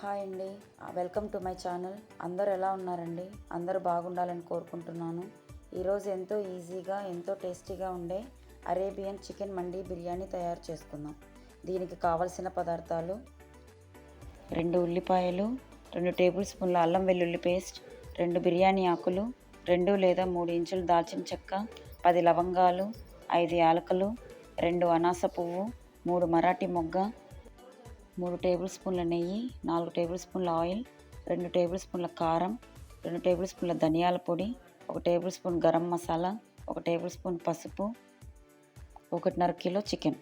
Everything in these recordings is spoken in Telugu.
హాయ్ అండి. Welcome to my channel. అందరూ ఎలా ఉన్నారండి? అందరూ బాగుండాలని కోరుకుంటున్నాను. ఈరోజు ఎంతో ఈజీగా ఎంతో టేస్టీగా ఉండే అరేబియన్ చికెన్ మండీ బిర్యానీ తయారు చేసుకుందాం. దీనికి కావలసిన పదార్థాలు రెండు ఉల్లిపాయలు రెండు టేబుల్ స్పూన్ల అల్లం వెల్లుల్లి పేస్ట్ రెండు బిర్యానీ ఆకులు రెండు లేదా మూడు ఇంచులు దాల్చిన చెక్క పది లవంగాలు ఐదు యాలకులు రెండు అనాస పువ్వు మూడు మరాఠీ మొగ్గ మూడు టేబుల్ స్పూన్ల నెయ్యి నాలుగు టేబుల్ స్పూన్ల ఆయిల్ రెండు టేబుల్ స్పూన్ల కారం రెండు టేబుల్ స్పూన్ల ధనియాల పొడి ఒక టేబుల్ స్పూన్ గరం మసాలా ఒక టేబుల్ స్పూన్ పసుపు ఒకటిన్నర కిలో చికెన్.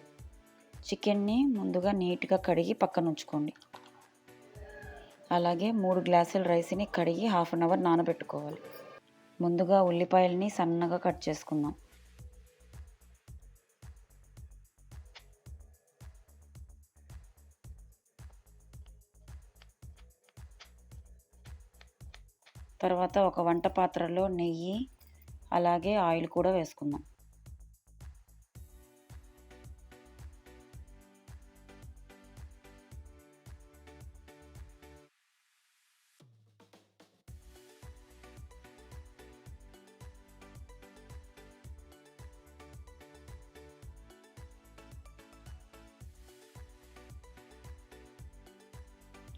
చికెన్ని ముందుగా నీట్గా కడిగి పక్కన ఉంచుకోండి. అలాగే మూడు గ్లాసుల రైస్ని కడిగి హాఫ్ అన్ అవర్ నానబెట్టుకోవాలి. ముందుగా ఉల్లిపాయలని సన్నగా కట్ చేసుకుందాం. తర్వాత ఒక వంట పాత్రలో నెయ్యి అలాగే ఆయిల్ కూడా వేసుకుందాం.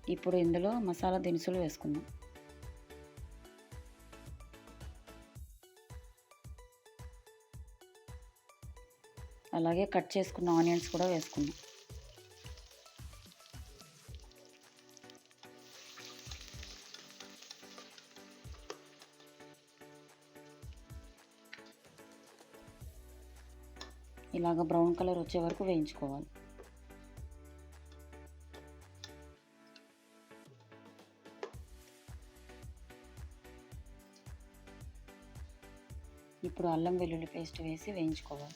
ఇప్పుడు ఇందులో మసాలా దినుసులు వేసుకుందాం. అలాగే కట్ చేసుకున్న ఆనియన్స్ కూడా వేసుకున్నాం ఇలాగ బ్రౌన్ కలర్ వచ్చే వరకు వేయించుకోవాలి. ఇప్పుడు అల్లం వెల్లుల్లి పేస్ట్ వేసి వేయించుకోవాలి.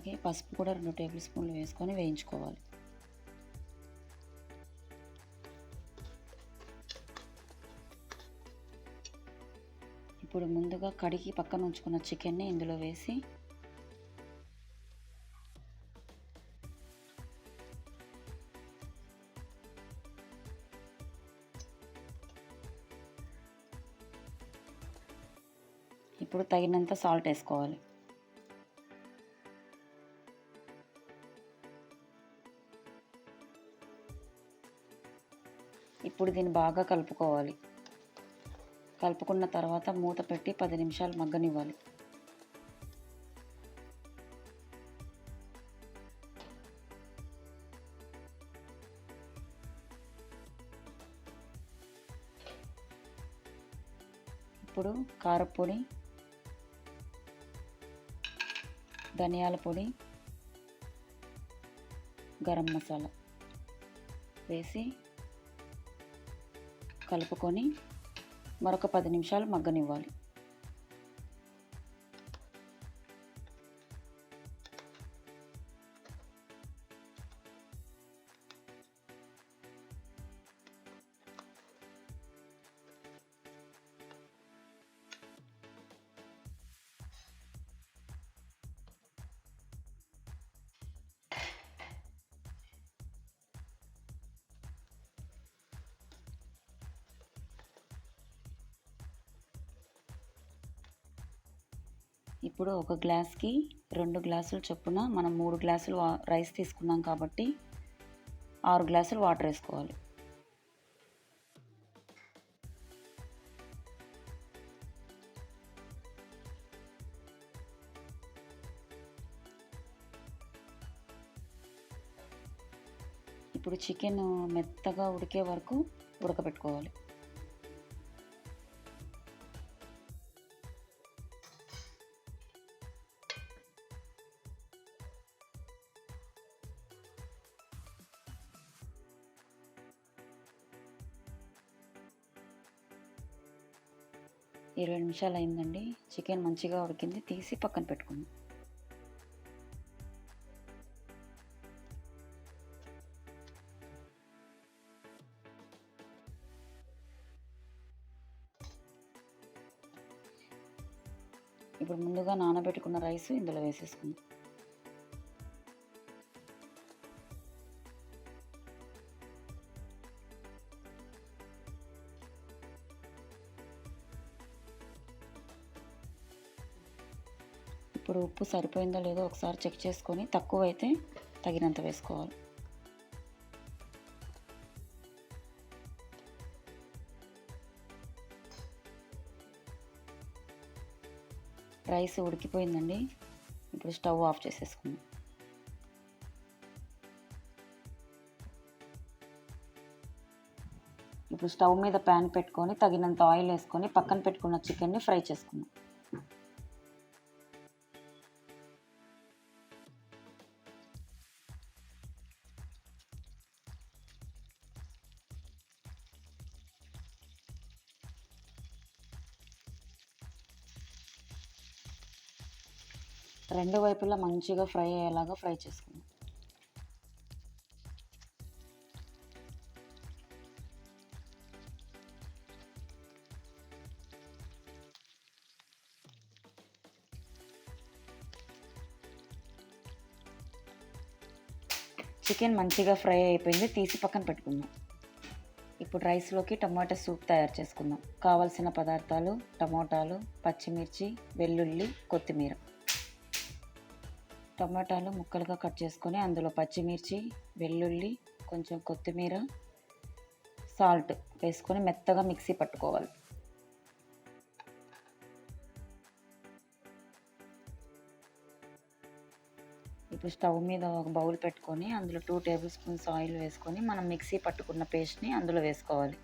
అలాగే పసుపు కూడా రెండు టేబుల్ స్పూన్లు వేసుకొని వేయించుకోవాలి. ఇప్పుడు ముందుగా కడిగి పక్కన ఉంచుకున్న చికెన్ని ఇందులో వేసి ఇప్పుడు తగినంత సాల్ట్ వేసుకోవాలి. ఇప్పుడు దీన్ని బాగా కలుపుకోవాలి. కలుపుకున్న తర్వాత మూత పెట్టి పది నిమిషాలు మగ్గనివ్వాలి. ఇప్పుడు కారపొడి ధనియాల పొడి గరం మసాలా వేసి కలుపుకొని మరొక పది నిమిషాలు మగ్గనివ్వాలి. ఇప్పుడు ఒక గ్లాస్కి రెండు గ్లాసులు చొప్పున మనం మూడు గ్లాసులు రైస్ తీసుకున్నాం కాబట్టి ఆరు గ్లాసులు వాటర్ వేసుకోవాలి. ఇప్పుడు చికెన్ మెత్తగా ఉడికే వరకు ఉడకబెట్టుకోవాలి. ఇరవై నిమిషాలు అయిందండి చికెన్ మంచిగా ఉడికింది. తీసి పక్కన పెట్టుకుందాం. ఇప్పుడు ముందుగా నానబెట్టుకున్న రైస్ ఇందులో వేసేసుకుందాం. ఇప్పుడు ఉప్పు సరిపోయిందో లేదో ఒకసారి చెక్ చేసుకొని తక్కువ అయితే తగినంత వేసుకోవాలి. రైస్ ఉడికిపోయిందండి. ఇప్పుడు స్టవ్ ఆఫ్ చేసేసుకుందాం. ఇప్పుడు స్టవ్ మీద ప్యాన్ పెట్టుకొని తగినంత ఆయిల్ వేసుకొని పక్కన పెట్టుకున్న చికెన్ని ఫ్రై చేసుకుందాం. రెండు వైపులా మంచిగా ఫ్రై అయ్యేలాగా ఫ్రై చేసుకుందాం. చికెన్ మంచిగా ఫ్రై అయిపోయింది తీసి పక్కన పెట్టుకుందాం. ఇప్పుడు రైస్లోకి టమాటా సూప్ తయారు చేసుకుందాం. కావలసిన పదార్థాలు టమోటాలు పచ్చిమిర్చి వెల్లుల్లి కొత్తిమీర. టమాటాలు ముక్కలుగా కట్ చేసుకొని అందులో పచ్చిమిర్చి వెల్లుల్లి కొంచెం కొత్తిమీర సాల్ట్ వేసుకొని మెత్తగా మిక్సీ పట్టుకోవాలి. ఇప్పుడు స్టవ్ మీద ఒక బౌల్ పెట్టుకొని అందులో టూ టేబుల్ స్పూన్స్ ఆయిల్ వేసుకొని మనం మిక్సీ పట్టుకున్న పేస్ట్ని అందులో వేసుకోవాలి.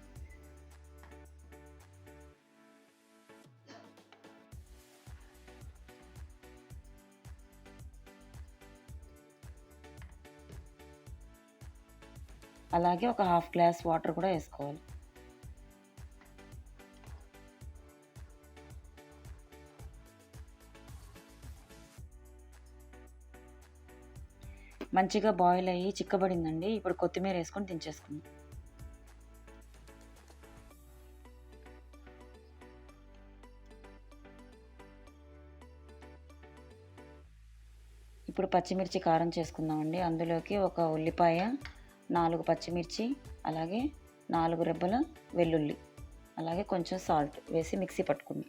అలాగే ఒక హాఫ్ గ్లాస్ వాటర్ కూడా వేసుకోవాలి. మంచిగా బాయిల్ అయ్యి చిక్కబడిందండి. ఇప్పుడు కొత్తిమీర వేసుకొని దించేసుకుందాం. ఇప్పుడు పచ్చిమిర్చి కారం చేసుకుందామండి. అందులోకి ఒక ఉల్లిపాయ నాలుగు పచ్చిమిర్చి అలాగే నాలుగు రెబ్బల వెల్లుల్లి అలాగే కొంచెం సాల్ట్ వేసి మిక్సీ పట్టుకుంది.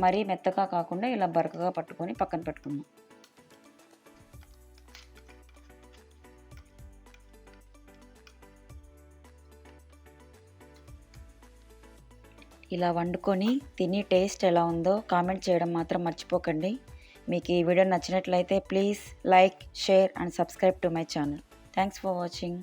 మరీ మెత్తగా కాకుండా ఇలా బరకగా పట్టుకొని పక్కన పెట్టుకుందాం. ఇలా వండుకొని తిని టేస్ట్ ఎలా ఉందో కామెంట్ చేయడం మాత్రం మర్చిపోకండి. మీకు ఈ వీడియో నచ్చినట్లయితే please like share and subscribe to my channel. Thanks for watching.